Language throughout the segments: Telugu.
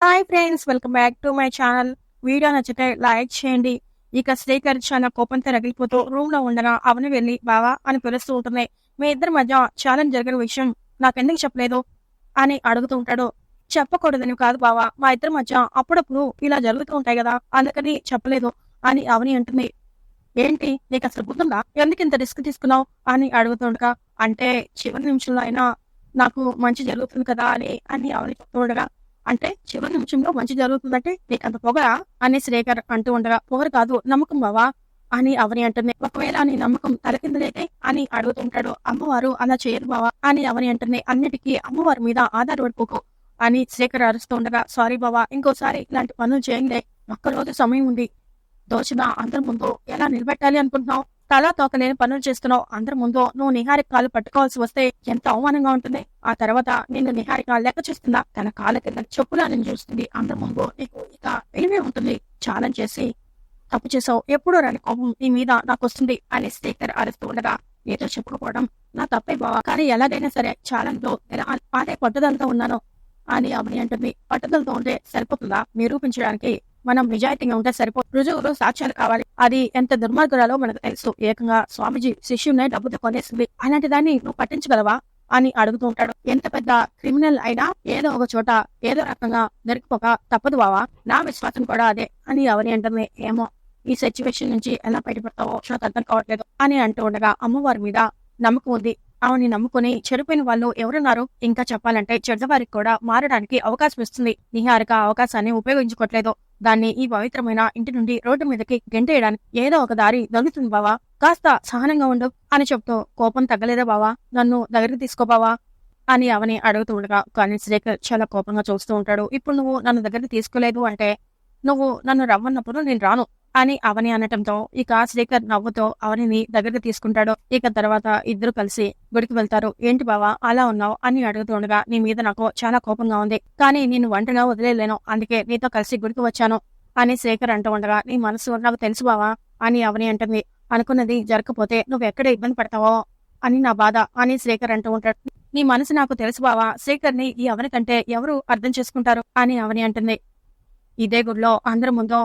Hi friends welcome back to my channel video నచ్చితే లైక్ చేయండి. ఇక శ్రీకర్ చాలా కోపంతో రగిలిపోతూ రూమ్లో ఉండగా అవని వెళ్ళి బావా అని పిలుస్తూ ఉంటుంది. మీ ఇద్దరి మధ్య ఛాలెంజ్ జరిగిన విషయం నాకెందుకు చెప్పలేదు? అని అడుగుతూ ఉంటాడు. చెప్పకూడదని కాదు బావా మా ఇద్దరి మధ్య అప్పుడప్పుడు ఇలా జరుగుతూ ఉంటాయి కదా అందుకని చెప్పలేదు అని అవని అంటుంది. ఏంటి నీకు అసలు గుర్తుందా? ఎందుకు ఇంత రిస్క్ తీసుకున్నావు? అని అడుగుతుండగా అంటే చివరి నిమిషంలో అయినా నాకు మంచి జరుగుతుంది కదా అని అని అవని చెప్తుండగా అంటే చివరి నిమిషంలో మంచి జరుగుతుందంటే నీకు అంత పొగరా? అని శ్రీకర్ అంటూ ఉండగా పొగరు కాదు నమ్మకం బావా? అని అవని అంటుంది. ఒకవేళ నీ నమ్మకం తలకిందలైతే అని అడుగుతుంటాడు అమ్మవారు అలా చేయరు బావా? అని అవని అంటుంది. అన్నిటికీ అమ్మవారి మీద ఆధారపడిపోకు అని శ్రీకర్ అరుస్తూ ఉండగా సారీ బావా ఇంకోసారి ఇలాంటి పనులు చేయండి ఒక్కరోజు సమయం ఉంది. దోచిన అందరి ముందు ఎలా నిలబెట్టాలి అనుకుంటున్నావు? తలా తోకలేని పనులు చేస్తున్నావు. అందరి ముందు నువ్వు నిహారిక కాలు పట్టుకోవాల్సి వస్తే ఎంత అవమానంగా ఉంటుంది. ఆ తర్వాత నిన్ను నిహారిక లెక్క చేస్తుందా తన కాళ్ళ కింద చెప్పులా నేను చూస్తుంది. అందరి ముందు నీకు ఇక వెలివే ఉంటుంది. ఛాలెంజ్ చేసి తప్పు చేసావు. ఎప్పుడో రాని కోపం నీ మీద నాకు వస్తుంది అని స్పీకర్ అరుస్తూ ఉండగా ఏదో చెప్పుకోవడం నా తప్పే బావా. కానీ ఎలాగైనా సరే ఛాలెంజ్ నేను అదే పట్టుదలతో ఉన్నాను అని అవని అంటుంది. పట్టుదలతో ఉంటే సరిపోతుందా? నిరూపించడానికి మనం నిజాయితీగా ఉంటే సరిపో రుజువులు సాక్ష్యాలు కావాలి. అది ఎంత దుర్మార్గురాలో మనకు తెలుసు. ఏకంగా స్వామిజీ శిష్యునే డబ్బుతో కొనేసింది. అలాంటి దాన్ని నువ్వు పట్టించగలవా? అని అడుగుతూ ఉంటాడు. ఎంత పెద్ద క్రిమినల్ అయినా ఏదో ఒక చోట ఏదో రకంగా దొరికిపోక తప్పదు బావా. నా విశ్వాసం కూడా అదే. అని ఎవరి అంటుంది ఏమో. ఈ సిచ్యువేషన్ నుంచి ఎలా బయటపడతావో నాకు అర్థం కావట్లేదు అని అంటూ ఉండగా అమ్మవారి మీద నమ్మకం ఉంది. ఆమెని నమ్ముకుని చెడిపోయిన వాళ్ళు ఎవరున్నారు ఇంకా చెప్పాలంటే చెడ్డవారికి కూడా మారడానికి అవకాశం ఇస్తుంది. నిహారిక అవకాశాన్ని ఉపయోగించుకోవట్లేదు దాన్ని ఈ పవిత్రమైన ఇంటి నుండి రోడ్డు మీదకి గెంటేయడానికి ఏదో ఒక దారి దొరుకుతుంది బావా. కాస్త సహనంగా ఉండు అని చెప్తూ కోపం తగ్గలేదా బావా? నన్ను దగ్గరికి తీసుకో బావా అని అవని అడుగుతూ ఉండగా కానీ శ్రీకర్ చాలా కోపంగా చూస్తూ ఉంటాడు. ఇప్పుడు నువ్వు నన్ను దగ్గరికి తీసుకోలేదు అంటే నువ్వు నన్ను రమ్మన్నప్పుడు నేను రాను. అని అవని అనటంతో ఇక శ్రీకర్ నవ్వుతో అవనిని దగ్గరికి తీసుకుంటాడు. ఇక తర్వాత ఇద్దరు కలిసి గుడికి వెళ్తారు. ఏంటి బావా అలా ఉన్నావు? అని అడుగుతుండగా నీ మీద నాకు చాలా కోపంగా ఉంది. కానీ నేను వంటగా వదిలేలేను. అందుకే నీతో కలిసి గుడికి వచ్చాను అని శేఖర్ అంటూ ఉండగా నీ మనసు నాకు తెలుసు బావా అని అవని అంటుంది. అనుకున్నది జరగకపోతే నువ్వు ఎక్కడ ఇబ్బంది పడతావో అని నా బాధ అని శ్రీకర్ అంటూ ఉంటాడు. నీ మనసు నాకు తెలుసు బావా శ్రీకర్ని ఈ అవని కంటే ఎవరు అర్థం చేసుకుంటారు? అని అవని అంటుంది. ఇదే గుడిలో అందరి ముందు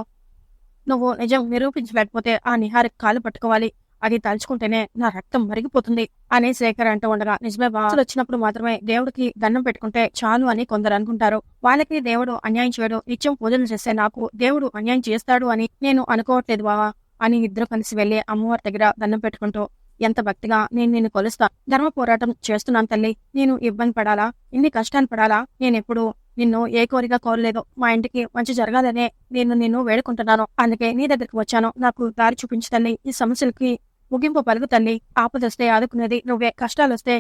నువ్వు నిజం నిరూపించలేకపోతే ఆ నిహారిక కాలు పట్టుకోవాలి. అది తలుచుకుంటేనే నా రక్తం మరిగిపోతుంది అని శేఖర్ అంటూ ఉండగా నిజమే బాసులు వచ్చినప్పుడు మాత్రమే దేవుడికి దండం పెట్టుకుంటే చాలు అని కొందరు అనుకుంటారు. వాళ్ళకి దేవుడు అన్యాయం చేయడు. నిత్యం పూజలు చేస్తే నాకు దేవుడు అన్యాయం చేస్తాడు అని నేను అనుకోవట్లేదు బావా అని ఇద్దరు కలిసి వెళ్ళి అమ్మవారి దగ్గర దండం పెట్టుకుంటూ ఎంత భక్తిగా నేను నిన్ను కొలుస్తా. ధర్మ పోరాటం చేస్తున్నాను తల్లి. నేను ఇబ్బంది పడాలా? ఇన్ని కష్టాలు పడాలా? నేను ఎప్పుడు నిన్ను ఏ కోరిక కోరలేదు మా ఇంటికి మంచి జరగాలనే నేను నిన్ను వేడుకుంటున్నాను. అందుకే నీ దగ్గరికి వచ్చాను. నాకు దారి చూపించు తల్లి. ఈ సమస్యలకి ముగింపు పలుకు తల్లి. ఆపదొస్తే ఆదుకునేది నువ్వే. కష్టాలు వస్తే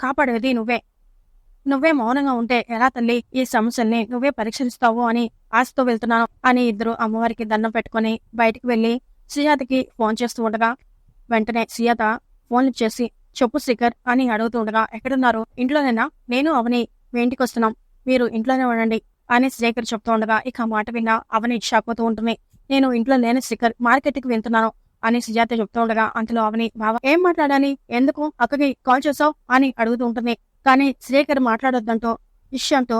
కాపాడేది నువ్వే. నువ్వే మౌనంగా ఉంటే ఎలా తల్లి? ఈ సమస్యల్ని నువ్వే పరీక్షిస్తావు అని ఆశతో వెళ్తున్నాను అని ఇద్దరు అమ్మవారికి దండం పెట్టుకుని బయటికి వెళ్ళి సుజాతకి ఫోన్ చేస్తూ ఉండగా వెంటనే సియాత ఫోన్ చేసి చెప్పు శిఖర్ అని అడుగుతూ ఉండగా ఎక్కడున్నారు? ఇంట్లోనైనా? నేను అవని మీ ఇంటికి వస్తున్నాం. మీరు ఇంట్లోనే ఉండండి అని శ్రీకర్ చెప్తూ ఉండగా ఇక మాట విన్నా అవని షాక్ అవుతూ ఉంటుంది. నేను ఇంట్లో లేని మార్కెట్ మార్కెట్కి వెళ్తున్నాను అని సుజాత చెప్తూ ఉండగా అంతలో అవని బావ ఏం మాట్లాడాలి ఎందుకు అక్కకి కాల్ చేసావు అని అడుగుతూ ఉంటుంది. కానీ శ్రీకర్ మాట్లాడొద్దంటూ విషయంతో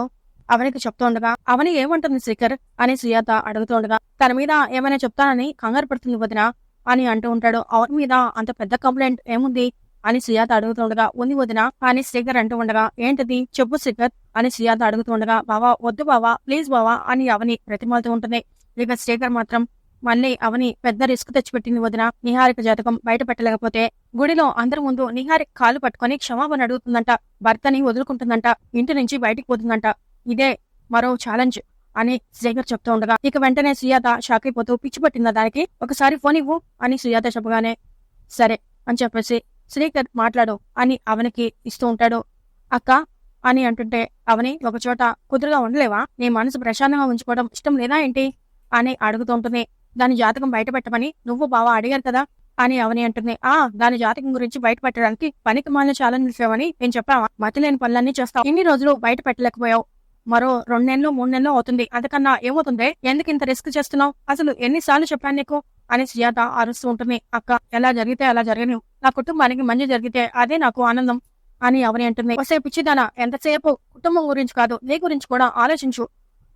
అవనికి చెప్తూ ఉండగా అవని ఏమంటుంది శ్రీకర్ అని సుజాత అడుగుతూ ఉండగా తన మీద ఏమైనా చెప్తానని కంగారు పడుతుంది వదిన అని అంటూ ఉంటాడు. అవని మీద అంత పెద్ద కంప్లైంట్ ఏముంది? అని సుజాత అడుగుతుండగా ఉంది వదిన అని శ్రీకర్ అంటూ ఉండగా ఏంటిది? చెప్పు శ్రీకర్ అని సుజాత అడుగుతుండగా బావా వద్దు బావా ప్లీజ్ బావా అని అవని ప్రతిమాలతో ఉంటుంది. ఇక శ్రీకర్ మాత్రం మళ్ళీ అవని పెద్ద రిస్క్ తెచ్చిపెట్టింది వదిన నిహారిక జాతకం బయట పెట్టలేకపోతే గుడిలో అందరి ముందు నిహారిక కాలు పట్టుకొని క్షమాపణ అడుగుతుందంట భర్తని వదులుకుంటుందంట ఇంటి నుంచి బయటికి పోతుందంట ఇదే మరో ఛాలెంజ్ అని శ్రీకర్ చెప్తూ ఉండగా ఇక వెంటనే సుజాత షాక్ అయిపోతూ పిచ్చి పట్టిందా దానికి? ఒకసారి ఫోన్ ఇవ్వు అని సుజాత చెప్పగానే సరే అని చెప్పేసి శ్రీకర్ మాట్లాడు అని అవనికి ఇస్తూ ఉంటాడు. అక్క అని అంటుంటే అవని ఒకచోట కుదురుగా ఉండలేవా? నీ మనసు ప్రశాంతంగా ఉంచుకోవడం ఇష్టం లేదా ఏంటి? అని అడుగుతూ ఉంటుంది. దాని జాతకం బయట పెట్టమని నువ్వు బావ అడిగారు కదా? అని అవని అంటుంది. ఆ దాని జాతకం గురించి బయట పెట్టడానికి పనికి మాలిన చాలా లేవని నేను చెప్పావా? మతి లేని పనులన్నీ చేస్తావు. ఇన్ని రోజులు బయట పెట్టలేకపోయావు. మరో రెండు నెలలు మూడు నెలలు అవుతుంది. అంతకన్నా ఏమవుతుంది? ఎందుకు ఇంత రిస్క్ చేస్తున్నావు? అసలు ఎన్నిసార్లు చెప్పాను నీకు? అని సుజాత అరుస్తూ ఉంటుంది. అక్క ఎలా జరిగితే అలా జరగను నా కుటుంబానికి మంచి జరిగితే అదే నాకు ఆనందం అని అవని అంటుంది. వసే పిచ్చిదానా ఎంతసేపు? కుటుంబం గురించి కాదు నీ గురించి కూడా ఆలోచించు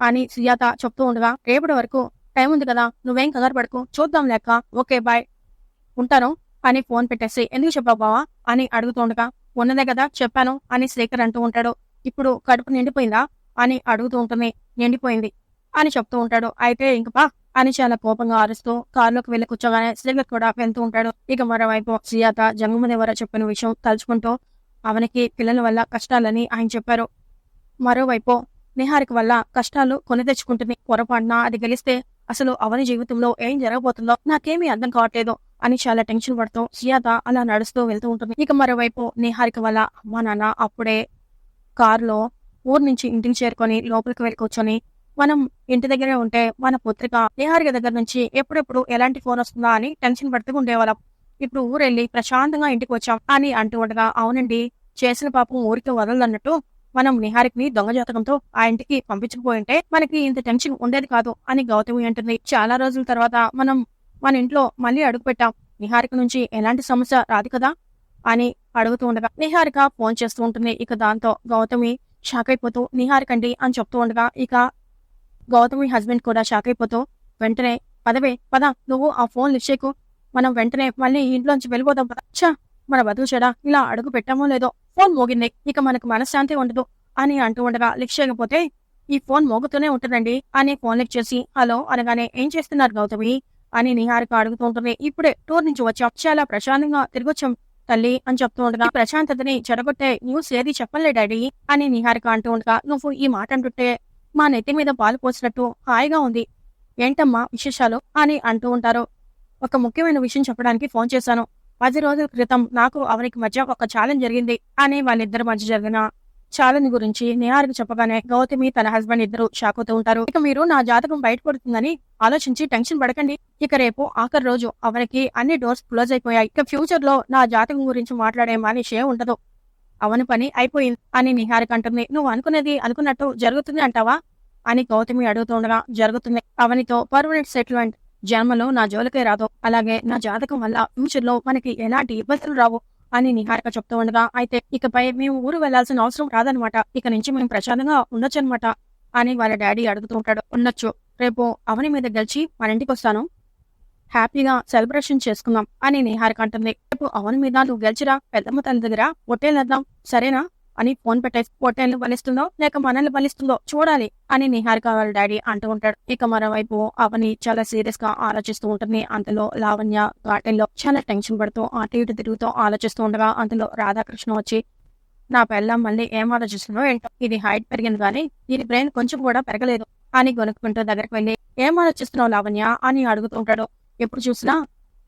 అని సుజాత చెప్తూ ఉండగా రేపటి వరకు టైం ఉంది కదా నువ్వేం కంగారు పడుకో. చూద్దాం లేక ఓకే బాయ్. ఉంటాను అని ఫోన్ పెట్టేసి ఎందుకు చెప్పావు బావా? అని అడుగుతూ ఉండగా ఉన్నదే కదా చెప్పాను అని శ్రీకర్ అంటూ ఉంటాడు. ఇప్పుడు కడుపు నిండిపోయిందా? అని అడుగుతూ ఉంటుంది. నిండిపోయింది అని చెప్తూ ఉంటాడు. అయితే ఇంక బా. అని చాలా కోపంగా అరుస్తూ కారులోకి వెళ్ళి కూర్చోగానే శ్రీకర్ కూడా వెళ్తూ ఉంటాడు. ఇక మరోవైపు సుజాత జంగమదేవర చెప్పిన విషయం తలుచుకుంటూ అవనికి పిల్లల వల్ల కష్టాలని ఆయన చెప్పారు. మరోవైపు నిహారిక వల్ల కష్టాలు కొని తెచ్చుకుంటుంది. పొరపాటున అది గెలిస్తే అసలు అవని జీవితంలో ఏం జరగబోతుందో నాకేమీ అర్థం కావట్లేదు అని చాలా టెన్షన్ పడుతూ సుజాత అలా నడుస్తూ వెళ్తూ ఉంటుంది. ఇక మరోవైపు నిహారిక వల్ల అమ్మా నాన్న అప్పుడే కారులో ఊరు నుంచి ఇంటికి చేరుకొని లోపలికి వెళ్ళి కూర్చొని మనం ఇంటి దగ్గరే ఉంటే మన పుత్రిక నిహారిక దగ్గర నుంచి ఎప్పుడెప్పుడు ఎలాంటి ఫోన్ వస్తుందా అని టెన్షన్ పడుతూ ఉండేవాళ్ళం. ఇప్పుడు ఊరెళ్ళి ప్రశాంతంగా ఇంటికి వచ్చాం. అని అంటూ ఉండగా అవునండి చేసిన పాపం ఊరికి వదలదన్నట్టు మనం నిహారికని దొంగ జాతకంతో ఆ ఇంటికి పంపించకపోయింటే మనకి ఇంత టెన్షన్ ఉండేది కాదు అని గౌతమి అంటుంది. చాలా రోజుల తర్వాత మనం మన ఇంట్లో మళ్ళీ అడుగు పెట్టాం. నిహారిక నుంచి ఎలాంటి సమస్య రాదు కదా అని అడుగుతూ ఉండగా నిహారిక ఫోన్ చేస్తూ ఉంటుంది. ఇక దాంతో గౌతమి షాక్ అయిపోతూ నిహారికండి అని చెప్తూ ఉండగా ఇక గౌతమి హస్బెండ్ కూడా షాక్ అయిపోతూ వెంటనే పదవే పద నువ్వు ఆ ఫోన్ లిఫ్ట్ చేయకు. మనం వెంటనే మళ్ళీ ఇంట్లోంచి వెళ్ళిపోదాం పద. ఛా మన బతుకు చెడా. ఇలా అడుగు పెట్టామో లేదో. ఫోన్ మోగింది. ఇక మనకు మనశ్శాంతి ఉండదు. అని అంటూ ఉండగా లిఫ్ట్ చేయకపోతే ఈ ఫోన్ మోగుతూనే ఉంటుందండి. అని ఫోన్ లిఫ్ట్ చేసి హలో అనగానే ఏం చేస్తున్నారు గౌతమి? అని నిహారిక అడుగుతూ ఉంటుంది. ఇప్పుడే టూర్ నుంచి వచ్చాం. చాలా ప్రశాంతంగా తిరిగొచ్చాం తల్లి అని చెప్తూ ఉండగా ప్రశాంతతని చెడగొట్టే న్యూస్ ఏది చెప్పలే డాడీ అని నిహారిక అంటూ ఉండగా నువ్వు ఈ మాట అంటుంటే మా నెత్తి మీద పాలు పోసినట్టు హాయిగా ఉంది. ఏంటమ్మా విశేషాలు? అని అంటూ ఉంటారు. ఒక ముఖ్యమైన విషయం చెప్పడానికి ఫోన్ చేశాను. పది రోజుల క్రితం నాకు అవనికి మధ్య ఒక ఛాలెంజ్ జరిగింది అని వాళ్ళిద్దరి మధ్య జరిగిన ఛాలెంజ్ గురించి నిహారికి చెప్పగానే గౌతమి తన హస్బెండ్ ఇద్దరు షాక్ అవుతూ ఉంటారు. ఇక మీరు నా జాతకం బయటపడుతుందని ఆలోచించి టెన్షన్ పడకండి. ఇక రేపు ఆఖరి రోజు అవనికి అన్ని డోర్స్ క్లోజ్ అయిపోయాయి. ఇక ఫ్యూచర్లో నా జాతకం గురించి మాట్లాడే మనిషే ఉండదు. అవని పని అయిపోయింది. అని నిహారిక అంటుంది. నువ్వు అనుకునేది అనుకున్నట్టు జరుగుతుంది అంటావా? అని గౌతమి అడుగుతుండగా జరుగుతుంది. అవనితో పర్మనెంట్ సెటిల్మెంట్ జన్మలో నా జోలికే రాదు. అలాగే నా జాతకం వల్ల ఫ్యూచర్లో మనకి ఎలాంటి ఇబ్బందులు రావు. అని నిహారిక చెప్తూ ఉండగా అయితే ఇకపై మేము ఊరు వెళ్ళాల్సిన అవసరం రాదనమాట ఇక నుంచి మేము ప్రశాంతంగా ఉండొచ్చు అనమాట అని వాళ్ళ డాడీ అడుగుతూ ఉంటాడు. ఉండొచ్చు. రేపు అవని మీద గెలిచి మన ఇంటికి వస్తాను. హ్యాపీగా సెలబ్రేషన్ చేసుకుందాం అని నిహారిక అంటుంది. రేపు అవని మీద నువ్వు గెలిచిరా పెద్దమ్మ తల్లి దగ్గర ఒట్టేలేద్దాం సరేనా? అని ఫోన్ పెట్టేసి పొట్టేళ్ళు బలిస్తుందో లేక మనల్ని బలిస్తుందో చూడాలి అని నిహారిక వాళ్ళ డాడీ అంటూ ఉంటాడు. ఇక మరోవైపు అవని చాలా సీరియస్గా ఆలోచిస్తూ ఉంటుంది. అంతలో లావణ్య గార్డెన్లో చాలా టెన్షన్ పడుతూ అటు ఇటు తిరుగుతూ ఆలోచిస్తూ ఉండగా అంతలో రాధాకృష్ణ వచ్చి నా పెళ్ళం మళ్ళీ ఏం ఆలోచిస్తుందో ఏంటో? ఇది హైట్ పెరిగింది కానీ దీని బ్రెయిన్ కొంచెం కూడా పెరగలేదు అని గొనుక్కుంటూ దగ్గరికి వెళ్ళి ఏం ఆలోచిస్తున్నావు లావణ్య? అని అడుగుతుంటాడు ఎప్పుడు చూసినా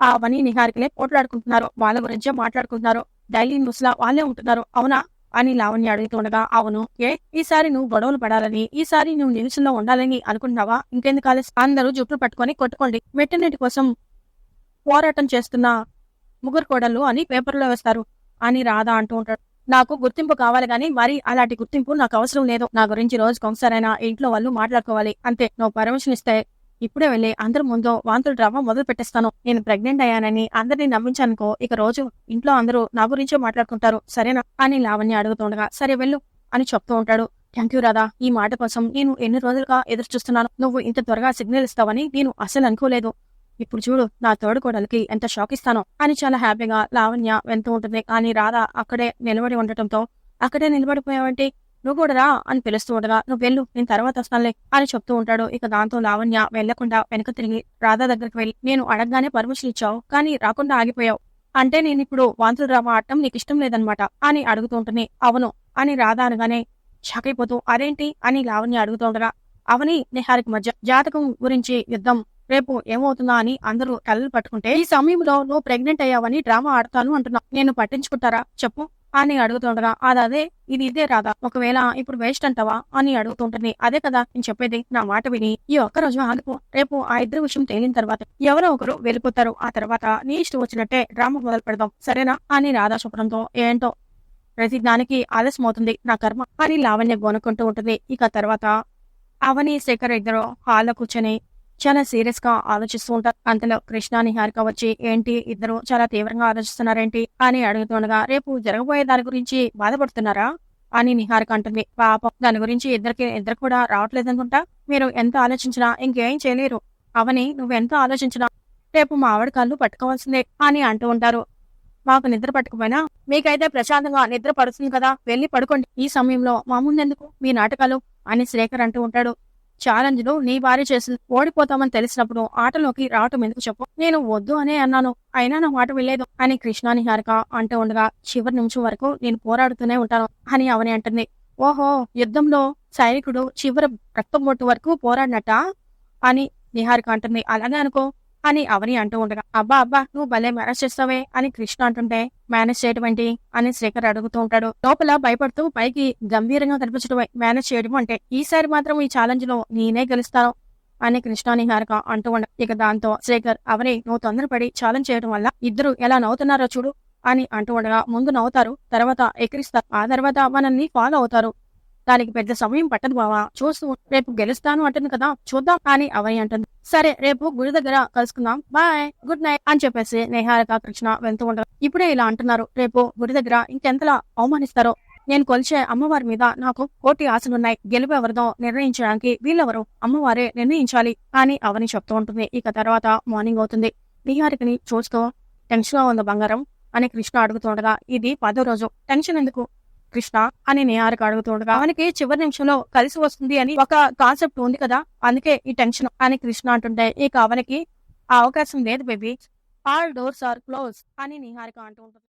ఆ అవని నిహారికలే పోట్లాడుకుంటున్నారు వాళ్ళ గురించే మాట్లాడుకుంటున్నారు డైలీ న్యూస్ లా వాళ్ళే ఉంటున్నారు. అవునా? అని లావణ్య అడుగుతుండగా అవును. ఏ? ఈసారి నువ్వు గొడవలు పడాలని ఈసారి నువ్వు నిలుసులో ఉండాలని అనుకుంటున్నావా? ఇంకెందుకు ఆలస్యం? అందరూ జుట్లు పట్టుకొని కొట్టుకోండి. మెట్టినటి కోసం పోరాటం చేస్తున్న ముగ్గురు కోడళ్ళు అని పేపర్లో వేస్తారు అని రాధా అంటూ ఉంటాడు. నాకు గుర్తింపు కావాలి గాని మరి అలాంటి గుర్తింపు నాకు అవసరం లేదు. నా గురించి రోజుకి ఒకసారైనా ఇంట్లో వాళ్ళు మాట్లాడుకోవాలి. అంతే. నువ్వు పర్మిషన్ ఇస్తే ఇప్పుడే వెళ్ళి అందరి ముందు వాంతులు డ్రామా మొదలు పెట్టేస్తాను. నేను ప్రెగ్నెంట్ అయ్యానని అందరినీ నమ్మించానుకో ఇక రోజు ఇంట్లో అందరూ నా గురించే మాట్లాడుకుంటారు. సరేనా? అని లావణ్య అడుగుతుండగా సరే వెళ్ళు అని చెప్తూ ఉంటాడు. Thank you Radha. ఈ మాట కోసం నేను ఎన్ని రోజులుగా ఎదురు చూస్తున్నాను. నువ్వు ఇంత త్వరగా సిగ్నల్ ఇస్తావని నేను అసలు అనుకోలేదు. ఇప్పుడు చూడు నా తోడు కోడలికి ఎంత షాక్ ఇస్తానో అని చాలా హ్యాపీగా లావణ్య వెళ్తూ ఉంటుంది. కానీ రాధా అక్కడే నిలబడి ఉండటంతో అక్కడే నిలబడిపోయావంటే నువ్వు కూడా రా అని పిలుస్తూ ఉండగా నువ్వు వెళ్ళు నేను తర్వాత వస్తానులే అని చెప్తూ ఉంటాడు. ఇక దాంతో లావణ్య వెళ్ళకుండా వెనక తిరిగి రాధా దగ్గరికి వెళ్ళి నేను అడగగానే పర్మిషన్ ఇచ్చావు కానీ రాకుండా ఆగిపోయావు. అంటే నేను ఇప్పుడు వాంతులు రావా ఆడటం నీకు ఇష్టం లేదనమాట అని అడుగుతూ ఉంటుంది. అవును అని రాధా అనగానే షాక్ అయిపోతూ అదేంటి? అని లావణ్య అడుగుతూ ఉండగా అవని నిహారికి మధ్య జాతకం గురించి యుద్ధం రేపు ఏమవుతుందా అని అందరూ కళ్ళు పట్టుకుంటే ఈ సమయంలో నువ్వు ప్రెగ్నెంట్ అయ్యావని డ్రామా ఆడతాను అంటున్నా నేను పట్టించుకుంటారా? చెప్పు అని అడుగుతుండగా అది అదే ఇది ఇదే రాదా ఒకవేళ ఇప్పుడు వేస్ట్ అంటావా? అని అడుగుతుంటుంది. అదే కదా నేను చెప్పేది నా మాట విని ఈ ఒక్క రోజు ఆగిపో. రేపు ఆ ఇద్దరు విషయం తేలిన తర్వాత ఎవరో ఒకరు వెళ్ళిపోతారు. ఆ తర్వాత నీ ఇష్టం వచ్చినట్టే డ్రామా మొదలు పెడదాం. సరేనా? అని రాధా చెప్పడంతో ఏంటో? ప్రతి దానికి ఆలస్యం అవుతుంది. నా కర్మ అని లావణ్య గొనుక్కుంటూ ఉంటుంది. ఇక తర్వాత అవని శేఖర్ ఇద్దరు హాల్లో కూర్చొని చాలా సీరియస్గా ఆలోచిస్తూ ఉంటారు. అంతలో కృష్ణ నిహారిక వచ్చి ఏంటి? ఇద్దరు చాలా తీవ్రంగా ఆలోచిస్తున్నారేంటి? అని అడుగుతుండగా రేపు జరగబోయే దాని గురించి బాధపడుతున్నారా? అని నిహారిక అంటుంది. పాపం దాని గురించి ఇద్దరికి ఇద్దరు కూడా రావట్లేదనుకుంటా? మీరు ఎంత ఆలోచించినా ఇంకేం చేయలేరు. అవని నువ్వెంత ఆలోచించినా రేపు మా ఆవిడ కళ్ళు పట్టుకోవాల్సిందే అని అంటూ ఉంటారు. మాకు నిద్ర పట్టకపోయినా? మీకైతే ప్రశాంతంగా నిద్ర పడుతుంది కదా. వెళ్ళి పడుకోండి. ఈ సమయంలో మా ముందెందుకు? మీ నాటకాలు? అని శ్రేఖర్ అంటూ ఉంటాడు. ఛాలెంజ్లో నీ భార్య చేసి ఓడిపోతామని తెలిసినప్పుడు ఆటలోకి రావటం ఎందుకు చెప్పు? నేను వద్దు అనే అన్నాను. అయినా నా మాట వెళ్ళలేదు అని కృష్ణాని నిహారిక అంటూ ఉండగా చివరి నిమిషం వరకు నేను పోరాడుతూనే ఉంటాను అని అవని అంటుంది. ఓహో యుద్ధంలో సైనికుడు చివరి రక్తం బొట్టు వరకు పోరాడినట్ట? అని నిహారిక అంటుంది. అలాగే అనుకో. అని అవని అంటూ ఉండగా అబ్బా అబ్బా నువ్వు భలే మేనేజ్ చేస్తావే అని కృష్ణ అంటుంటే మేనేజ్ చేయడం ఏంటి? అని శ్రీకర్ అడుగుతూ ఉంటాడు. లోపల భయపడుతూ పైకి గంభీరంగా కనిపించడమే మేనేజ్ చేయడం అంటే ఈసారి మాత్రం ఈ ఛాలెంజ్లో నేనే గెలుస్తాను అని కృష్ణాని నిహారిక అంటూ ఉండ ఇక దాంతో శ్రీకర్ అవని నువ్వు తొందరపడి ఛాలెంజ్ చేయడం వల్ల ఇద్దరు ఎలా నవ్వుతున్నారో చూడు అని అంటూ ఉండగా ముందు నవ్వుతారు తర్వాత ఎక్కిరిస్తారు ఆ తర్వాత మనల్ని ఫాలో అవుతారు దానికి పెద్ద సమయం పట్టదు బావా. చూస్తూ రేపు గెలుస్తాను అంటుంది కదా చూద్దాం అని అవని అంటుంది. సరే రేపు గుడి దగ్గర కలుసుకుందాం. బాయ్ గుడ్ నైట్ అని చెప్పేసి నేహారిక కృష్ణ వెళ్తూ ఉంటారు. ఇప్పుడే ఇలా అంటున్నారు. రేపు గుడి దగ్గర ఇంకెంతలా అవమానిస్తారో? నేను కొలిచే అమ్మవారి మీద నాకు కోటి ఆశలున్నాయి. గెలుపు ఎవరిదో నిర్ణయించడానికి వీళ్ళెవరు అమ్మవారే నిర్ణయించాలి అని అవని చెప్తూ ఉంటుంది. ఇక తర్వాత మార్నింగ్ అవుతుంది. నిహారికని చూస్తూ టెన్షన్గా ఉంది బంగారం? అని కృష్ణ అడుగుతుండగా ఇది పదో రోజు. టెన్షన్ ఎందుకు? కృష్ణ అని నిహారిక అడుగుతుండగా అవనికి చివరి నిమిషంలో కలిసి వస్తుంది అని ఒక కాన్సెప్ట్ ఉంది కదా అందుకే ఈ టెన్షన్ అని కృష్ణ అంటుంటే ఇక అవనికి ఆ అవకాశం లేదు baby. All doors are close అని నిహారిక అంటూ ఉంటుంది